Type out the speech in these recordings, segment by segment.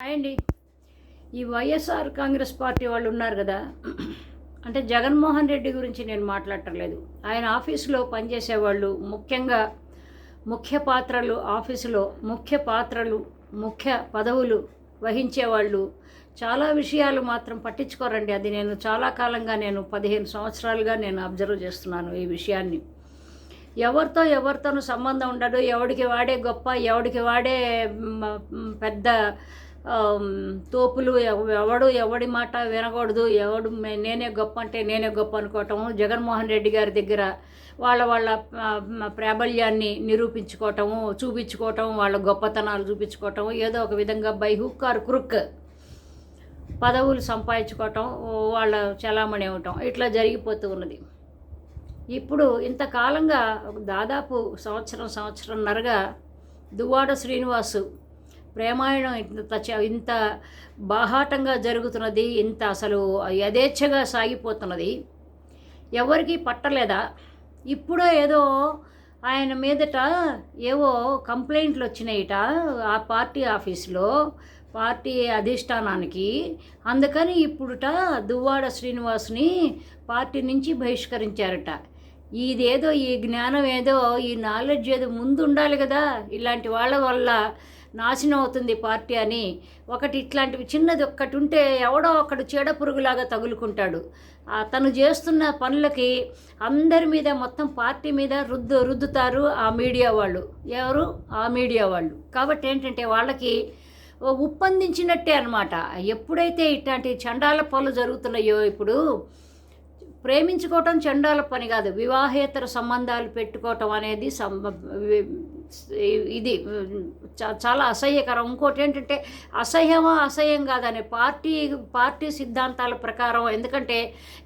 అండి. ఈ వైఎస్ఆర్ కాంగ్రెస్ పార్టీ వాళ్ళు ఉన్నారు కదా. అంటే జగన్మోహన్ రెడ్డి గురించి నేను మాట్లాడటలేదు. ఆయన ఆఫీసులో పనిచేసేవాళ్ళు ముఖ్యంగా ముఖ్య పాత్రలు ఆఫీసులో ముఖ్య పాత్రలు ముఖ్య పదవులు వహించేవాళ్ళు. చాలా విషయాలు మాత్రం పట్టించుకోరండి. అది నేను చాలా కాలంగా నేను పదిహేను సంవత్సరాలుగా నేను అబ్జర్వ్ చేస్తున్నాను ఈ విషయాన్ని. ఎవరితో ఎవరితోనూ సంబంధం ఉండడు ఎవడికి వాడే గొప్ప ఎవడికి వాడే పెద్ద తోపులు ఎవడు ఎవడి మాట వినకూడదు. ఎవడు నేనే గొప్ప అంటే నేనే గొప్ప అనుకోవటం జగన్మోహన్ రెడ్డి గారి దగ్గర వాళ్ళ వాళ్ళ ప్రాబల్యాన్ని నిరూపించుకోవటము చూపించుకోవటం వాళ్ళ గొప్పతనాలు చూపించుకోవటం ఏదో ఒక విధంగా బై హుక్ ఆర్ క్రుక్ పదవులు సంపాదించుకోవటం వాళ్ళ చలామణి అవ్వటం ఇట్లా జరిగిపోతూ ఉన్నది. ఇప్పుడు ఇంతకాలంగా దాదాపు సంవత్సరం సంవత్సరంన్నరగా దువ్వాడ శ్రీనివాసు ప్రేమాయణం ఇంత ఇంత బాహాటంగా జరుగుతున్నది ఇంత అసలు యథేచ్ఛగా సాగిపోతున్నది ఎవరికి పట్టలేదా? ఇప్పుడో ఏదో ఆయన మీదట ఏవో కంప్లైంట్లు వచ్చినాయిట ఆ పార్టీ ఆఫీస్లో పార్టీ అధిష్టానానికి. అందుకని ఇప్పుడుట దువ్వాడ శ్రీనివాస్ని పార్టీ నుంచి బహిష్కరించారట. ఇదేదో ఈ జ్ఞానం ఏదో ఈ నాలెడ్జ్ ఏదో ముందు ఉండాలి కదా ఇలాంటి వాళ్ళ వల్ల నాశనం అవుతుంది పార్టీ అని. ఒకటి ఇట్లాంటివి చిన్నది ఒక్కటి ఉంటే ఎవడో ఒకడు చీడ పురుగులాగా తగులుకుంటాడు. తను చేస్తున్న పనులకి అందరి మీద మొత్తం పార్టీ మీద రుద్దు రుద్దుతారు ఆ మీడియా వాళ్ళు. ఎవరు? ఆ మీడియా వాళ్ళు. కాబట్టి ఏంటంటే వాళ్ళకి ఉప్పందించినట్టే అనమాట ఎప్పుడైతే ఇట్లాంటి చండాల పనులు జరుగుతున్నాయో ఇప్పుడు ప్రేమించుకోవటం చండాల పని కాదు. వివాహేతర సంబంధాలు పెట్టుకోవటం అనేది సం- ఇది చాలా అసహ్యకరం. ఇంకోటి ఏంటంటే అసహ్యమా అసహ్యం కాదనే పార్టీ పార్టీ సిద్ధాంతాల ప్రకారం ఎందుకంటే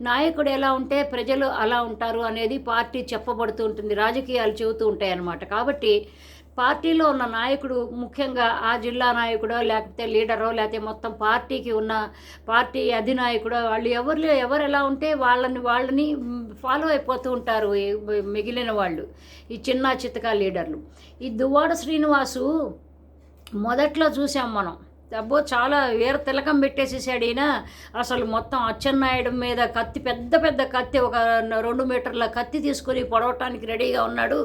నాయకుడు ఎలా ఉంటే ప్రజలు అలా ఉంటారు అనేది పార్టీ చెప్పబడుతూ ఉంటుంది రాజకీయాలు చెబుతూ ఉంటాయి అన్నమాట కాబట్టి పార్టీలో ఉన్న నాయకుడు ముఖ్యంగా ఆ జిల్లా నాయకుడో లేకపోతే లీడరో లేకపోతే మొత్తం పార్టీకి ఉన్న పార్టీ అధినాయకుడో వాళ్ళు ఎవరిలో ఎవరు ఎలా ఉంటే వాళ్ళని వాళ్ళని ఫాలో అయిపోతూ ఉంటారు మిగిలిన వాళ్ళు ఈ చిన్న చిత్తక లీడర్లు. ఈ దువ్వాడ శ్రీనివాసు మొదట్లో చూసాం మనం. అబ్బో చాలా వీర తిలకం పెట్టేసేసాడు ఈయన. అసలు మొత్తం అచ్చెన్నాయుడు మీద కత్తి పెద్ద పెద్ద కత్తి ఒక రెండు మీటర్ల కత్తి తీసుకొని పొడవటానికి రెడీగా ఉన్నాడు.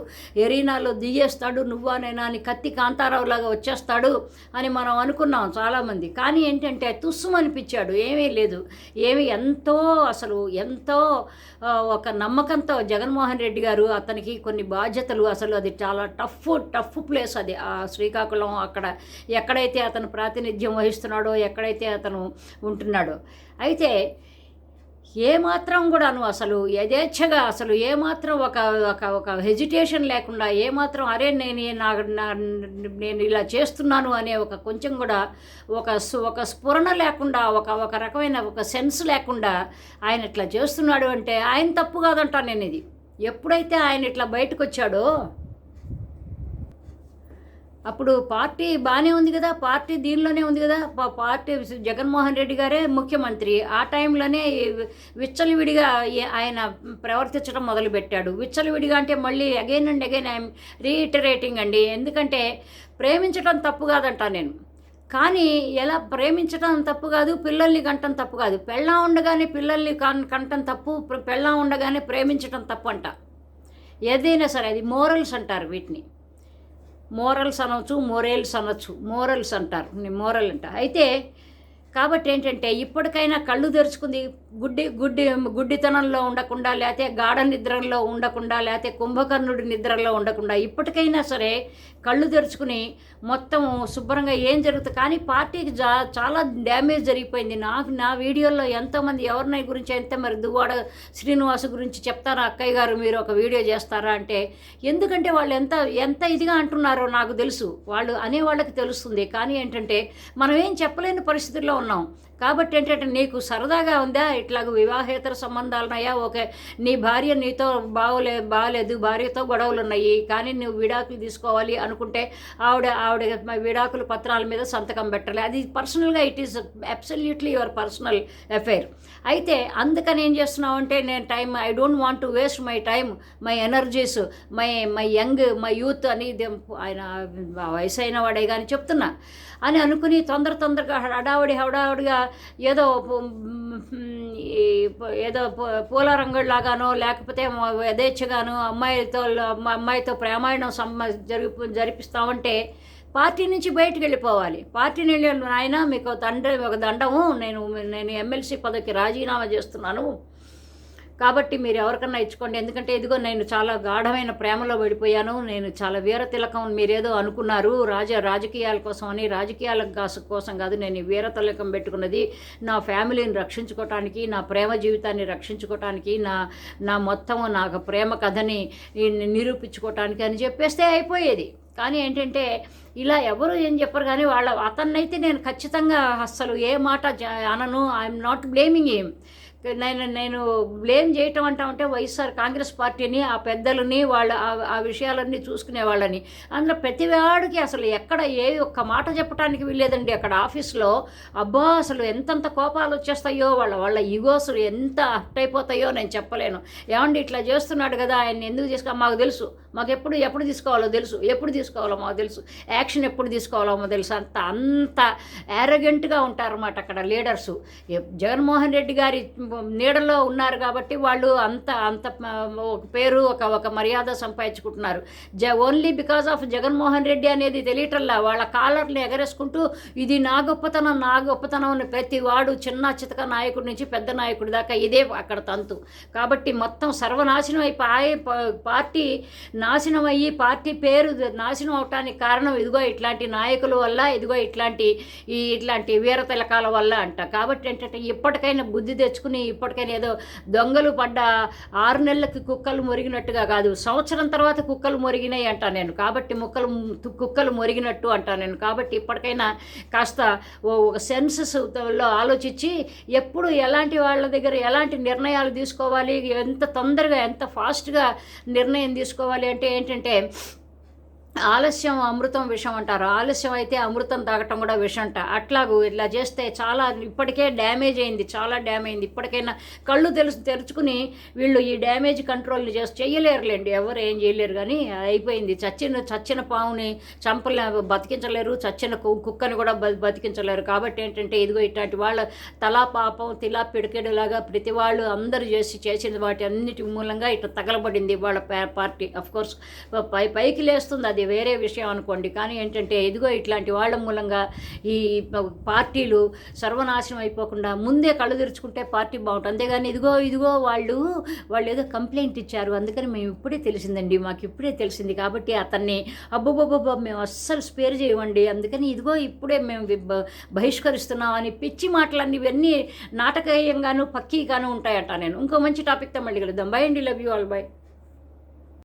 ఎరీనాలో దిగేస్తాడు నువ్వా నేనా అని కత్తి కాంతారావు లాగా వచ్చేస్తాడు అని మనం అనుకున్నాం చాలామంది. కానీ ఏంటంటే తుస్సు అనిపించాడు. ఏమీ లేదు. ఏమి ఎంతో అసలు ఎంతో ఒక నమ్మకంతో జగన్మోహన్ రెడ్డి గారు అతనికి కొన్ని బాధ్యతలు. అసలు అది చాలా టఫ్ టఫ్ ప్లేస్ అది. ఆ శ్రీకాకుళం అక్కడ ఎక్కడైతే అతను ప్రాతినిధ్యం వహిస్తున్నాడో ఎక్కడైతే అతను ఉంటున్నాడో. అయితే ఏమాత్రం కూడాను అసలు యథేచ్ఛగా అసలు ఏమాత్రం ఒక ఒక ఒక హెజిటేషన్ లేకుండా ఏమాత్రం అరే నేను నా నేను ఇలా చేస్తున్నాను అనే ఒక కొంచెం కూడా ఒక ఒక స్ఫురణ లేకుండా ఒక ఒక రకమైన ఒక సెన్స్ లేకుండా ఆయన ఇట్లా చేస్తున్నాడు అంటే ఆయన తప్పు కాదంటా నేను ఇది. ఎప్పుడైతే ఆయన ఇట్లా బయటకు వచ్చాడో అప్పుడు పార్టీ బాగానే ఉంది కదా పార్టీ దీనిలోనే ఉంది కదా. పార్టీ జగన్మోహన్ రెడ్డి గారే ముఖ్యమంత్రి. ఆ టైంలోనే విచ్చలవిడిగా ఏ- ఆయన ప్రవర్తించడం మొదలుపెట్టాడు. విచ్చలవిడిగా అంటే మళ్ళీ again and again I'm reiterating అండి. ఎందుకంటే ప్రేమించడం తప్పు కాదంట నేను. కానీ ఎలా ప్రేమించడం తప్పు కాదు పిల్లల్ని కంటం తప్పు కాదు. పెళ్ళా ఉండగానే పిల్లల్ని కన్ కంటం తప్పు పెళ్ళా ఉండగానే ప్రేమించడం తప్పు అంట. ఏదైనా సరే అది మోరల్స్ అంటారు వీటిని. మోరల్స్ అనవచ్చు మోరేల్స్ అనొచ్చు. మోరల్స్ అంటారు. మోరల్ అంట అయితే కాబట్టి ఏంటంటే ఇప్పటికైనా కళ్ళు తెరుచుకుంది గుడ్డి గుడ్డి గుడ్డితనంలో ఉండకుండా లేకపోతే గాఢ నిద్రలో ఉండకుండా లేకపోతే కుంభకర్ణుడి నిద్రలో ఉండకుండా ఇప్పటికైనా సరే కళ్ళు తెరుచుకుని మొత్తం శుభ్రంగా ఏం జరుగుతుంది కానీ పార్టీకి జా చాలా డ్యామేజ్ జరిగిపోయింది. నాకు నా వీడియోలో ఎంతోమంది ఎవరినై గురించి ఎంత మరి దువ్వాడ శ్రీనివాస్ గురించి చెప్తారా? అక్కయ్య గారు మీరు ఒక వీడియో చేస్తారా అంటే ఎందుకంటే వాళ్ళు ఎంత ఎంత ఇదిగా అంటున్నారో నాకు తెలుసు. వాళ్ళు అనే వాళ్ళకి తెలుస్తుంది. కానీ ఏంటంటే మనం ఏం చెప్పలేని పరిస్థితుల్లో ఉన్నాం. కాబట్టి ఏంటంటే నీకు సరదాగా ఉందా? ఇట్లాగ వివాహేతర సంబంధాలున్నాయా? ఓకే నీ భార్య నీతో బాగోలే బాగలేదు భార్యతో గొడవలు ఉన్నాయి కానీ నువ్వు విడాకులు తీసుకోవాలి అనుకుంటే ఆవిడ ఆవిడ విడాకుల పత్రాల మీద సంతకం పెట్టాలి. అది పర్సనల్గా it is absolutely your personal affair అయితే అందుకని ఏం చేస్తున్నావు అంటే నేను time I don't want to waste my time my energies my my young my youth అని ఆయన వయసు అయిన వాడే కానీ చెప్తున్నా. అని అనుకుని తొందర తొందరగా హడావుడి హడావుడిగా ఏదో ఏదో పూల రంగులాగానో లేకపోతే యథేచ్ఛగాను అమ్మాయితో అమ్మాయితో ప్రేమాయణం సమ్మ జరిపి జరిపిస్తామంటే పార్టీ నుంచి బయటకు వెళ్ళిపోవాలి. పార్టీని వెళ్ళిన ఆయన మీకు దండ ఒక దండము నేను నేను ఎమ్మెల్సీ పదవికి రాజీనామా చేస్తున్నాను. కాబట్టి మీరు ఎవరికన్నా ఇచ్చుకోండి. ఎందుకంటే ఇదిగో నేను చాలా గాఢమైన ప్రేమలో పడిపోయాను. నేను చాలా వీర తిలకం మీరేదో అనుకున్నారు. రాజ రాజకీయాల కోసం అని రాజకీయాల కోసం కాదు నేను వీర తిలకం పెట్టుకున్నది నా ఫ్యామిలీని రక్షించుకోవటానికి నా ప్రేమ జీవితాన్ని రక్షించుకోవటానికి నా నా మొత్తం నాకు ప్రేమ కథని నిరూపించుకోవటానికి అని చెప్పేస్తే అయిపోయేది. కానీ ఏంటంటే ఇలా ఎవరు ఏం చెప్పరు కానీ వాళ్ళ అతన్నైతే నేను ఖచ్చితంగా అస్సలు ఏ మాట జ- అనను. ఐఎమ్ నాట్ బ్లేమింగ్ ఏం నేను నేను బ్లేమ్ చేయటం అంటా ఉంటే వైఎస్ఆర్ కాంగ్రెస్ పార్టీని ఆ పెద్దలని వాళ్ళ ఆ- విషయాలన్నీ చూసుకునే వాళ్ళని. అందులో ప్రతివాడికి అసలు ఎక్కడ ఏ ఒక్క మాట చెప్పడానికి వీల్లేదండి. అక్కడ ఆఫీస్లో అబ్బా అసలు ఎంతంత కోపాలు వచ్చేస్తాయో వాళ్ళ వాళ్ళ అసలు ఎంత హట్ అయిపోతాయో నేను చెప్పలేను. ఏమండి ఇట్లా చేస్తున్నాడు కదా ఆయన ఎందుకు తీసుకో మాకు తెలుసు. మాకు ఎప్పుడు ఎప్పుడు తీసుకోవాలో తెలుసు. ఎప్పుడు తీసుకోవాలో మాకు తెలుసు. యాక్షన్ ఎప్పుడు తీసుకోవాలో మాకు తెలుసు. అంత అంత యారగెంట్గా ఉంటారన్నమాట అక్కడ లీడర్సు. జగన్మోహన్ రెడ్డి గారి నీడలో ఉన్నారు కాబట్టి వాళ్ళు అంత అంత ఒక పేరు ఒక ఒక మర్యాద సంపాదించుకుంటున్నారు. జ only because of Jaganmohan Reddy అనేది తెలియటల్లా వాళ్ళ కాలర్ని ఎగరేసుకుంటూ ఇది నా గొప్పతనం నా గొప్పతనం అని ప్రతి వాడు చిన్న చితక నాయకుడి నుంచి పెద్ద నాయకుడి దాకా ఇదే అక్కడ తంతు. కాబట్టి మొత్తం సర్వనాశనం అయి పార్టీ నాశనం అయ్యి పార్టీ పేరు నాశనం అవటానికి కారణం ఇదిగో ఇట్లాంటి నాయకుల వల్ల ఇదిగో ఇట్లాంటి ఈ ఇట్లాంటి వీర తిలకాల వల్ల అంట. కాబట్టి ఏంటంటే ఇప్పటికైనా బుద్ధి తెచ్చుకుని ఇప్పటికైనా ఏదో దొంగలు పడ్డ ఆరు నెలలకి కుక్కలు మురిగినట్టుగా కాదు సంవత్సరం తర్వాత కుక్కలు మురిగినాయి అంటా నేను. కాబట్టి ముక్కలు కుక్కలు మురిగినట్టు అంటా నేను. కాబట్టి ఇప్పటికైనా కాస్త ఓ- ఒక సెన్సెస్లో ఆలోచించి ఎప్పుడు ఎలాంటి వాళ్ళ దగ్గర ఎలాంటి నిర్ణయాలు తీసుకోవాలి ఎంత తొందరగా ఎంత ఫాస్ట్గా నిర్ణయం తీసుకోవాలి అంటే ఏంటంటే ఆలస్యం అమృతం విషం అంటారు. ఆలస్యం అయితే అమృతం తాగటం కూడా విషం అంట. అట్లాగూ ఇట్లా చేస్తే చాలా ఇప్పటికే డ్యామేజ్ అయింది చాలా డ్యామేజ్ అయింది. ఇప్పటికైనా కళ్ళు తెలుసు తెరుచుకుని వీళ్ళు ఈ డ్యామేజ్ కంట్రోల్ చేసి చేయలేరులేండి. ఎవరు ఏం చేయలేరు కానీ అయిపోయింది. చచ్చిన చచ్చిన పావుని చంపలే బతికించలేరు. చచ్చిన కు- కుక్కని కూడా బతికించలేరు. కాబట్టి ఏంటంటే ఇదిగో ఇట్లాంటి వాళ్ళ తలా పాపం తిలా పిడికెడులాగా ప్రతి వాళ్ళు అందరూ చేసి చేసిన వాటి అన్నిటి మూలంగా ఇట్లా తగలబడింది వాళ్ళ పార్టీ. అఫ్కోర్స్ పై పైకి లేస్తుంది అది. వేరే విషయం అనుకోండి. కానీ ఏంటంటే ఇదిగో ఇట్లాంటి వాళ్ళ మూలంగా ఈ పార్టీలు సర్వనాశనం అయిపోకుండా ముందే కళ్ళు తెరుచుకుంటే పార్టీ బాగుంటుంది. అంతేగాని ఇదిగో ఇదిగో వాళ్ళు వాళ్ళు ఏదో కంప్లైంట్ ఇచ్చారు. అందుకని మేము ఇప్పుడే తెలిసిందండి. మాకు ఇప్పుడే తెలిసింది కాబట్టి అతన్ని అబ్బబ్బబ్బబ్బ మేము అస్సలు స్పేర్ చేయమండి. అందుకని ఇదిగో ఇప్పుడే మేము బహిష్కరిస్తున్నాం అని పిచ్చి మాటలన్నీ ఇవన్నీ నాటకీయంగాను పక్కీగాను ఉంటాయట నేను. ఇంకో మంచి టాపిక్తో మళ్ళీ కలుద్దాం. బై అండి. Love you all by